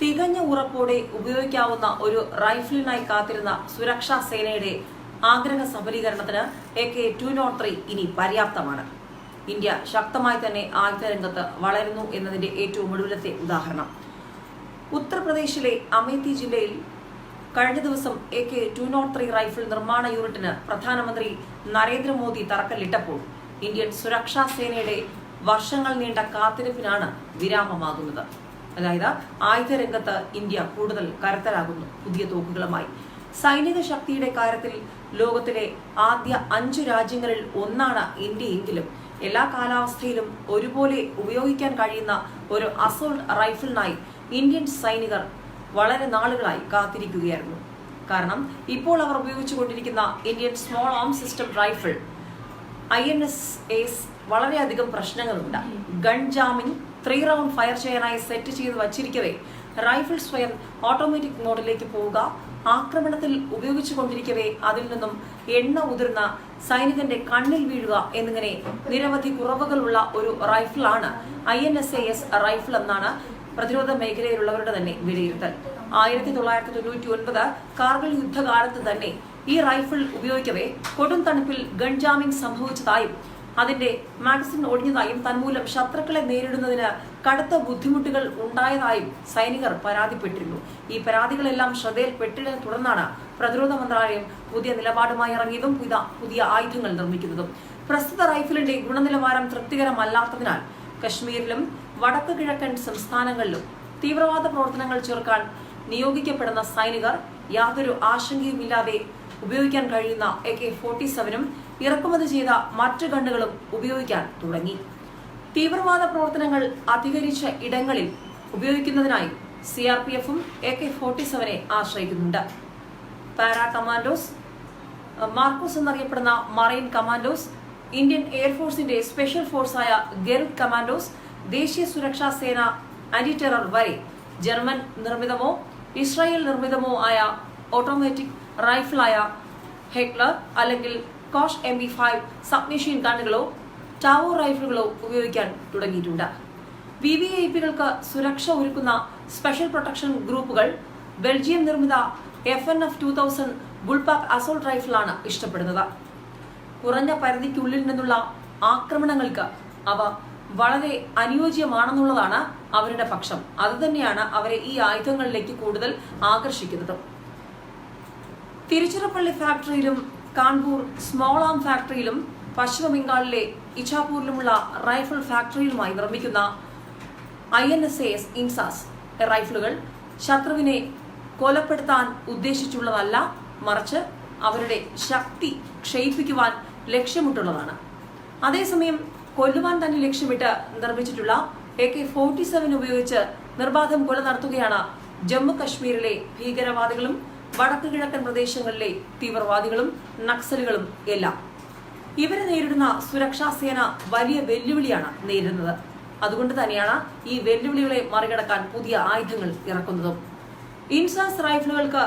തികഞ്ഞ ഉറപ്പോടെ ഉപയോഗിക്കാവുന്ന ഒരു റൈഫിളിനായി കാത്തിരുന്ന സുരക്ഷാ സേനയുടെ ആഗ്രഹ സഫലീകരണത്തിന് A K two nought three ഇനി പര്യാപ്തമാണ്. ഇന്ത്യ ശക്തമായി തന്നെ ആയുധ രംഗത്ത് വളരുന്നു എന്നതിന്റെ ഏറ്റവും ഒടുവിലത്തെ ഉദാഹരണം. ഉത്തർപ്രദേശിലെ അമേത്തി ജില്ലയിൽ കഴിഞ്ഞ ദിവസം A K two nought three rifle നിർമ്മാണ യൂണിറ്റിന് പ്രധാനമന്ത്രി നരേന്ദ്രമോദി തറക്കല്ലിട്ടപ്പോൾ ഇന്ത്യൻ സുരക്ഷാ സേനയുടെ വർഷങ്ങൾ നീണ്ട കാത്തിരിപ്പിനാണ് വിരാമമാകുന്നത്. അതായത് ആയുധ രംഗത്ത് ഇന്ത്യ കൂടുതൽ കരുത്തരാകുന്നു പുതിയ തോക്കുകളുമായി. സൈനിക ശക്തിയുടെ കാര്യത്തിൽ ലോകത്തിലെ ആദ്യ അഞ്ചു രാജ്യങ്ങളിൽ ഒന്നാണ് ഇന്ത്യയെങ്കിലും എല്ലാ കാലാവസ്ഥയിലും ഒരുപോലെ ഉപയോഗിക്കാൻ കഴിയുന്ന ഒരു അസോൾട്ട് റൈഫിളിനായി ഇന്ത്യൻ സൈനികർ വളരെ നാളുകളായി കാത്തിരിക്കുകയായിരുന്നു. കാരണം ഇപ്പോൾ അവർ ഉപയോഗിച്ചുകൊണ്ടിരിക്കുന്ന Indian small arm system rifle I N S S വളരെയധികം പ്രശ്നങ്ങളുണ്ട്. Gun jamming three round fire ചെയ്യാനായി സെറ്റ് ചെയ്ത് വച്ചിരിക്കവേ. റൈഫിൾ സ്വയം ഓട്ടോമാറ്റിക് മോഡിലേക്ക് പോവുക. ആക്രമണത്തിൽ ഉപയോഗിച്ചുകൊണ്ടിരിക്കവേ അതിൽ നിന്നും എണ്ണ ഉതിർന്ന സൈനികന്റെ കണ്ണിൽ വീഴുക എന്നിങ്ങനെ നിരവധി കുറവുകളുള്ള ഒരു റൈഫിളാണ് I N S A S rifle എന്നാണ് പ്രതിരോധ മേഖലയിലുള്ളവരുടെ തന്നെ വിലയിരുത്തൽ. ആയിരത്തി തൊള്ളായിരത്തി തൊണ്ണൂറ്റി ഒൻപത് കാർഗിൽ യുദ്ധകാലത്ത് തന്നെ ഈ റൈഫിൾ ഉപയോഗിക്കവേ കൊടും തണുപ്പിൽ ഗൺ ജാമിംഗ് സംഭവിച്ചതായും അതിന്റെ മാഗസിൻ ഒടിഞ്ഞതായും തന്മൂലം ശത്രുക്കളെ നേരിടുന്നതിന് കടുത്ത ബുദ്ധിമുട്ടുകൾ ഉണ്ടായതായും സൈനികർ പരാതിപ്പെട്ടിരുന്നു. ഈ പരാതികളെല്ലാം ശ്രദ്ധയിൽപ്പെട്ടതിനെ തുടർന്നാണ് പ്രതിരോധ മന്ത്രാലയം പുതിയ നിലപാടുമായി ഇറങ്ങിയതും പുതിയ ആയുധങ്ങൾ നിർമ്മിക്കുന്നതും. പ്രസ്തുത റൈഫിളിന്റെ ഗുണനിലവാരം തൃപ്തികരമല്ലാത്തതിനാൽ കശ്മീരിലും വടക്കു കിഴക്കൻ സംസ്ഥാനങ്ങളിലും തീവ്രവാദ പ്രവർത്തനങ്ങൾ ചേർക്കാൻ നിയോഗിക്കപ്പെടുന്ന സൈനികർ യാതൊരു ആശങ്കയുമില്ലാതെ ഉപയോഗിക്കാൻ കഴിയുന്ന എ കെ ഫോർട്ടി സെവനും ഇറക്കുമതി ചെയ്ത മറ്റു ഗണ്ണുകളും ഉപയോഗിക്കാൻ തുടങ്ങി. തീവ്രവാദ പ്രവർത്തനങ്ങൾ അധികരിച്ച ഇടങ്ങളിൽ ഉപയോഗിക്കുന്നതിനായി സി ആർ പി എഫും എ കെ ഫോർട്ടി സെവനെ ആശ്രയിക്കുന്നുണ്ട്. പാരാ കമാൻഡോസ് മാർക്കോസ് എന്നറിയപ്പെടുന്ന മറൈൻ കമാൻഡോസ് ഇന്ത്യൻ എയർഫോഴ്സിന്റെ സ്പെഷ്യൽ ഫോഴ്സായ ഗരുഡ് കമാൻഡോസ് ദേശീയ സുരക്ഷാ സേന ആന്റി ടെറർ വരെ ജർമ്മൻ നിർമ്മിതമോ ഇസ്രായേൽ നിർമ്മിതമോ ആയ ഓട്ടോമാറ്റിക് റൈഫിളായ ഹെക്ലർ അല്ലെങ്കിൽ Koch M B five submachine ഗണ്ണുകളോ Tavor റൈഫിളുകളോ ഉപയോഗിക്കാൻ തുടങ്ങിയിട്ടുണ്ട്. വി വി ഐ പികൾക്ക് സുരക്ഷ ഒരുക്കുന്ന സ്പെഷ്യൽ പ്രൊട്ടക്ഷൻ ഗ്രൂപ്പുകൾ ബെൽജിയം നിർമ്മിത F N F two thousand bullpup assault റൈഫിളാണ് ഇഷ്ടപ്പെടുന്നത്. കുറഞ്ഞ പരിധിക്കുള്ളിൽ നിന്നുള്ള ആക്രമണങ്ങൾക്ക് അവ വളരെ അനുയോജ്യമാണെന്നുള്ളതാണ് അവരുടെ പക്ഷം. അതുതന്നെയാണ് അവരെ ഈ ആയുധങ്ങളിലേക്ക് കൂടുതൽ ആകർഷിക്കുന്നത്. തിരുച്ചിറപ്പള്ളി ഫാക്ടറിയിലും കാൺപൂർ സ്മോൾ ആം ഫാക്ടറിയിലും പശ്ചിമ ബംഗാളിലെ ഇച്ഛാപൂരിലുമുള്ള റൈഫിൾ ഫാക്ടറിയിലുമായി നിർമ്മിക്കുന്ന I N S A S INSAS. റൈഫിളുകൾ ശത്രുവിനെ കൊലപ്പെടുത്താൻ ഉദ്ദേശിച്ചുള്ളതല്ല മറിച്ച് അവരുടെ ശക്തി ക്ഷയിപ്പിക്കുവാൻ ലക്ഷ്യമിട്ടുള്ളതാണ്. അതേസമയം കൊല്ലുവാൻ തന്നെ ലക്ഷ്യമിട്ട് നിർമ്മിച്ചിട്ടുള്ള എ കെ ഫോർട്ടി സെവൻ ഉപയോഗിച്ച് നിർബാധം കൊല നടത്തുകയാണ് ജമ്മു കശ്മീരിലെ ഭീകരവാദികളും വടക്കു കിഴക്കൻ പ്രദേശങ്ങളിലെ തീവ്രവാദികളും നക്സലുകളും എല്ലാം ഇവരെ നേരിടുന്ന സുരക്ഷാ സേന വലിയ വെല്ലുവിളിയാണ് നേരിടുന്നത്. അതുകൊണ്ട് തന്നെയാണ് ഈ വെല്ലുവിളികളെ മറികടക്കാൻ പുതിയ ആയുധങ്ങൾ ഇറക്കുന്നതും. ഇൻസാസ് റൈഫിളുകൾക്ക്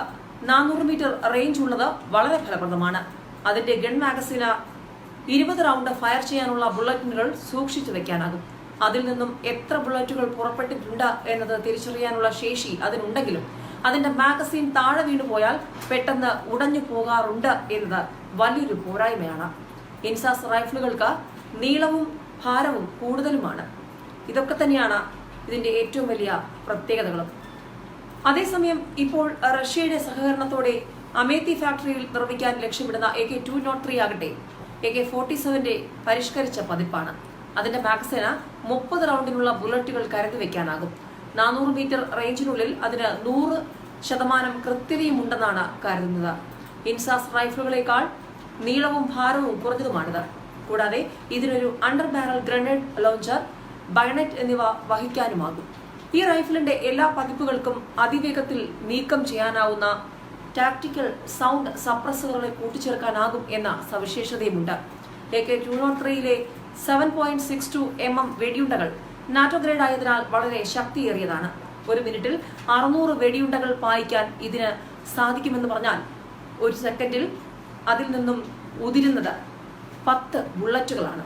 നാനൂറ് മീറ്റർ റേഞ്ച് ഉള്ളത് വളരെ ഫലപ്രദമാണ്. അതിന്റെ ഗൺ മാഗസീന ഇരുപത് റൗണ്ട് ഫയർ ചെയ്യാനുള്ള ബുള്ളറ്റിനുകൾ സൂക്ഷിച്ചു വെക്കാനാകും. അതിൽ നിന്നും എത്ര ബുള്ളറ്റുകൾ പുറപ്പെട്ടിട്ടുണ്ട് എന്നത് തിരിച്ചറിയാനുള്ള ശേഷി അതിനുണ്ടെങ്കിലും അതിന്റെ മാഗസീൻ താഴെ വീണു പോയാൽ പെട്ടെന്ന് ഉടഞ്ഞു പോകാറുണ്ട് എന്നത് വലിയൊരു പോരായ്മയാണ്. ഇൻസാസ് റൈഫിളുകൾക്ക് നീളവും ഭാരവും കൂടുതലുമാണ്. ഇതൊക്കെ തന്നെയാണ് ഇതിന്റെ ഏറ്റവും വലിയ പ്രത്യേകതകളും. അതേസമയം ഇപ്പോൾ റഷ്യയുടെ സഹകരണത്തോടെ അമേത്തി ഫാക്ടറിയിൽ നിർമ്മിക്കാൻ ലക്ഷ്യമിടുന്ന A K two nought three ആകട്ടെ എ കെ ഫോർട്ടി സെവന്റെ പരിഷ്കരിച്ച പതിപ്പാണ്. അതിന്റെ മാഗസീന് മുപ്പത് റൗണ്ടിനുള്ള ബുള്ളറ്റുകൾ കരുതി വെക്കാനാകും. നാനൂറ് മീറ്റർ റേഞ്ചിനുള്ളിൽ അതിന് നൂറ് ശതമാനം കൃത്യതയുമുണ്ടെന്നാണ് കരുതുന്നത്. ഇൻസാസ് റൈഫിളുകളേക്കാൾ നീളവും ഭാരവും കുറഞ്ഞതുമാണിത്. കൂടാതെ ഇതിനൊരു under barrel grenade launcher bayonet എന്നിവ വഹിക്കാനുമാകും. ഈ റൈഫിളിന്റെ എല്ലാ പതിപ്പുകൾക്കും അതിവേഗത്തിൽ നീക്കം ചെയ്യാനാവുന്ന ടാക്ടിക്കൽ സൗണ്ട് സപ്രസറുകളെ കൂട്ടിച്ചേർക്കാനാകും എന്ന സവിശേഷതയുമുണ്ട്. A K two nought ത്രീയിലെ seven point six two M M വെടിയുണ്ടകൾ NATO grade ആയതിനാൽ വളരെ ശക്തിയേറിയതാണ്. ഒരു മിനിറ്റിൽ അറുന്നൂറ് വെടിയുണ്ടകൾ പായിക്കാൻ ഇതിന് സാധിക്കുമെന്ന് പറഞ്ഞാൽ ഒരു സെക്കൻഡിൽ അതിൽ നിന്നും ഉതിരുന്നത് പത്ത് ബുള്ളറ്റുകളാണ്.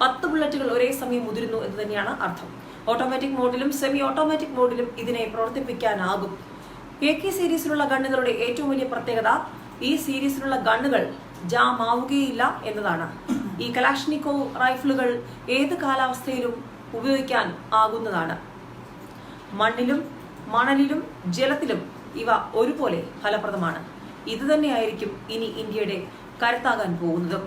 പത്ത് ബുള്ളറ്റുകൾ ഒരേ സമയം ഉതിരുന്നു എന്ന് തന്നെയാണ് അർത്ഥം. ഓട്ടോമാറ്റിക് മോഡിലും സെമി ഓട്ടോമാറ്റിക് മോഡിലും ഇതിനെ പ്രവർത്തിപ്പിക്കാനാകും. എ കെ സീരീസിലുള്ള ഗണ്ണുകളുടെ ഏറ്റവും വലിയ പ്രത്യേകത ഈ സീരീസിലുള്ള ഗണ്ണുകൾ ജാം ആവുകയില്ല എന്നതാണ്. ഈ കലാഷ്നിക്കോവ് റൈഫിളുകൾ ഏത് കാലാവസ്ഥയിലും ഉപയോഗിക്കാൻ ആകുന്നതാണ്. മണ്ണിലും മണലിലും ജലത്തിലും ഇവ ഒരുപോലെ ഫലപ്രദമാണ്. ഇത് തന്നെയായിരിക്കും ഇനി ഇന്ത്യയുടെ കരുത്താകാൻ പോകുന്നതും.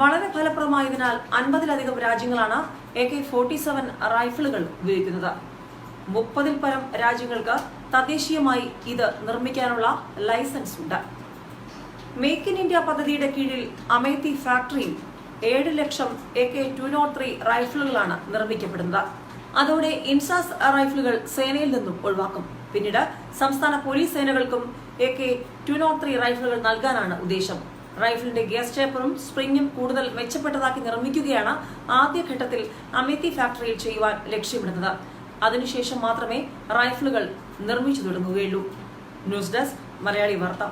വളരെ ഫലപ്രദമായതിനാൽ അൻപതിലധികം രാജ്യങ്ങളാണ് എ കെ ഫോർട്ടി സെവൻ റൈഫിളുകൾ ഉപയോഗിക്കുന്നത്. മുപ്പതിൽ പരം രാജ്യങ്ങൾക്ക് തദ്ദേശീയമായി ഇത് നിർമ്മിക്കാനുള്ള ലൈസൻസ് ഉണ്ട് മേക്ക് ഇൻ ഇന്ത്യ പദ്ധതിയുടെ കീഴിൽ അമേത്തി ഫാക്ടറിയിൽ ഏഴ് ലക്ഷം A K two nought three റൈഫിളുകളാണ് നിർമ്മിക്കപ്പെടുന്നത്. അതോടെ ഇൻസാസ് റൈഫിളുകൾ സേനയിൽ നിന്നും ഒഴിവാക്കും. പിന്നീട് സംസ്ഥാന police സേനകൾക്കും A K two nought three റൈഫിളുകൾ നൽകാനാണ് ഉദ്ദേശം. റൈഫിളിന്റെ ഗ്യാസ് ചേപ്പറും സ്പ്രിങ്ങും കൂടുതൽ മെച്ചപ്പെട്ടതാക്കി നിർമ്മിക്കുകയാണ് ആദ്യഘട്ടത്തിൽ അമേത്തി ഫാക്ടറിയിൽ ചെയ്യുവാൻ ലക്ഷ്യമിടുന്നത്. അതിനുശേഷം മാത്രമേ റൈഫിളുകൾ നിർമ്മിച്ചു തുടങ്ങുകയുള്ളൂ. ന്യൂസ് ഡെസ്ക് മലയാളി വാർത്ത.